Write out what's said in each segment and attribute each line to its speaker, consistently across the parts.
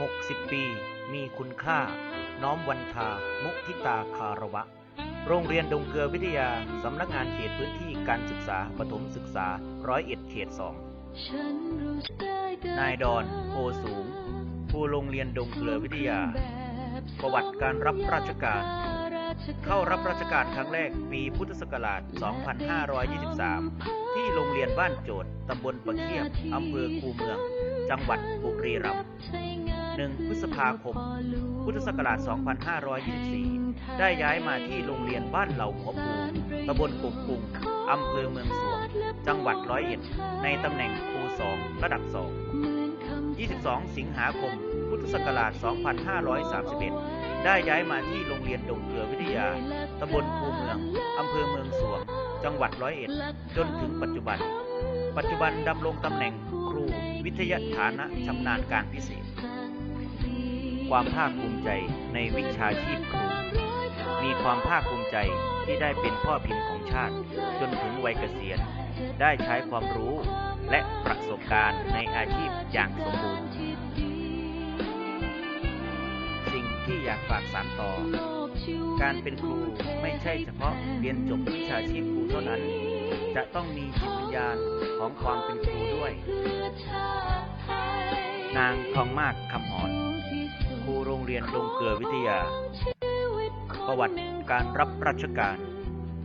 Speaker 1: 60 ปี มีคุณค่า น้อมวันทา มุทิตาคารวะ โรงเรียนดงเกลือวิทยา สำนักงานเขตพื้นที่การศึกษาปฐมศึกษาร้อยเอ็ดเขตสองนายดอนโพสูงครูโรงเรียนดงเกลือวิทยา ประวัติการรับราชการ เข้ารับราชการครั้งแรกปีพุทธศักราช 2523 ที่โรงเรียนบ้านโจทย์ตำบลปะเคียบอำเภอคูเมือง จังหวัดบุรีรัมย์ 1 พฤษภาคม พุทธศักราช 2524 ได้ย้ายมาที่โรงเรียนบ้านเหล่าหัวปูตำบลกุกกุงอำเภอเมืองสวง จังหวัดร้อยเอ็ด ในตำแหน่งครูสองระดับ2 22 สิงหาคม พุทธศักราช 2531 ได้ย้ายมาที่โรงเรียนดงเกลือวิทยา ตำบลคูเมือง อำเภอเมืองสวง จังหวัดร้อยเอ็ด จนถึงปัจจุบัน ปัจจุบันดำรงตำแหน่งครูวิทยาฐานะชำนาญการพิเศษ ความภาคภูมิใจในวิชาชีพครู มีความภาคภูมิใจที่ได้เป็นพ่อพิมพ์ของชาติ จนถึงวัยเกษียณ ได้ใช้ความรู้และประสบการณ์ในอาชีพอย่างสมบูรณ์ สิ่งที่อยากฝากสานต่อ การเป็นครูไม่ใช่เฉพาะเรียนจบวิชาชีพครูเท่านั้น จะต้องมีจิตวิญญาณของความเป็นครูด้วย นางทองมากคำหอน รูโรงเรียนดงเกลือวิทยา ประวัติการรับราชการ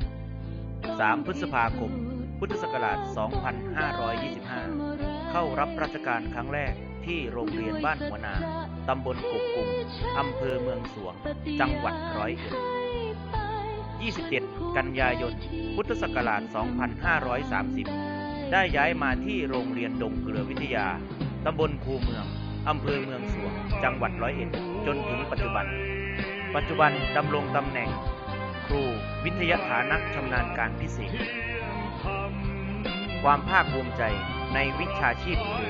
Speaker 1: 3 พฤษภาคม พุทธศักราช 2525 เข้ารับราชการครั้งแรกที่โรงเรียนบ้านหัวนา ตำบลกุกกุงอำเภอเมืองสวง จังหวัดร้อยเอ็ด27กันยายน พุทธศักราช 2530 ได้ย้ายมาที่โรงเรียนดงเกลือวิทยา ตำบลคูเมือง อำเภอเมืองสวง จังหวัดร้อยเอ็ด จนถึงปัจจุบัน ปัจจุบันดำรงตำแหน่ง ครูวิทยาฐานะชำนาญการพิเศษ ความภาคภูมิใจในวิชาชีพครู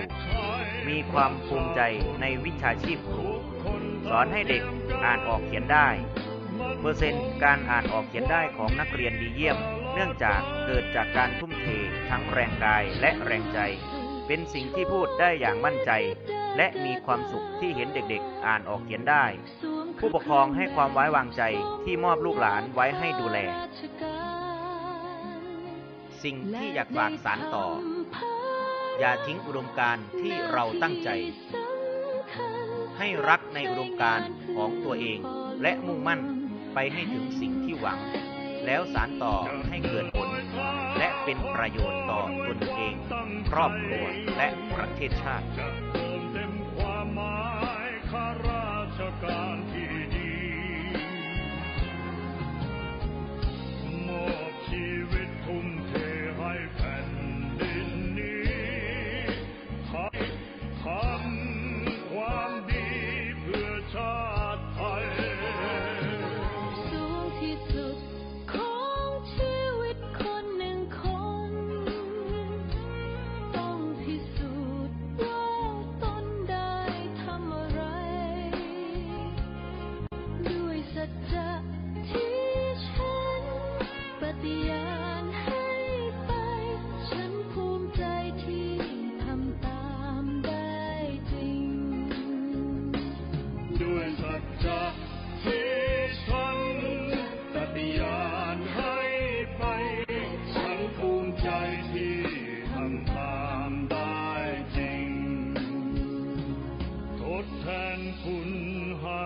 Speaker 1: มีความภูมิใจในวิชาชีพครู สอนให้เด็กอ่านออกเขียนได้ เปอร์เซ็นต์การอ่านออกเขียนได้ของนักเรียนดีเยี่ยม เนื่องจากเกิดจากการทุ่มเททั้งแรงกายและแรงใจ เป็นสิ่งที่พูดได้อย่างมั่นใจ และมีความสุขที่เห็นเด็กๆ อ่านออกเขียนได้ ผู้ปกครองให้ความไว้วางใจที่มอบลูกหลานไว้ให้ดูแล สิ่งที่อยากฝากสารต่อ อย่าทิ้งอุดมการณ์ที่เราตั้งใจ ให้รักในอุดมการณ์ของตัวเอง และมุ่งมั่นไปให้ถึงสิ่งที่หวัง แล้วสารต่อให้เกิดผล และเป็นประโยชน์ต่อตนเอง ครอบครัวและประเทศชาติ แทนคุณให้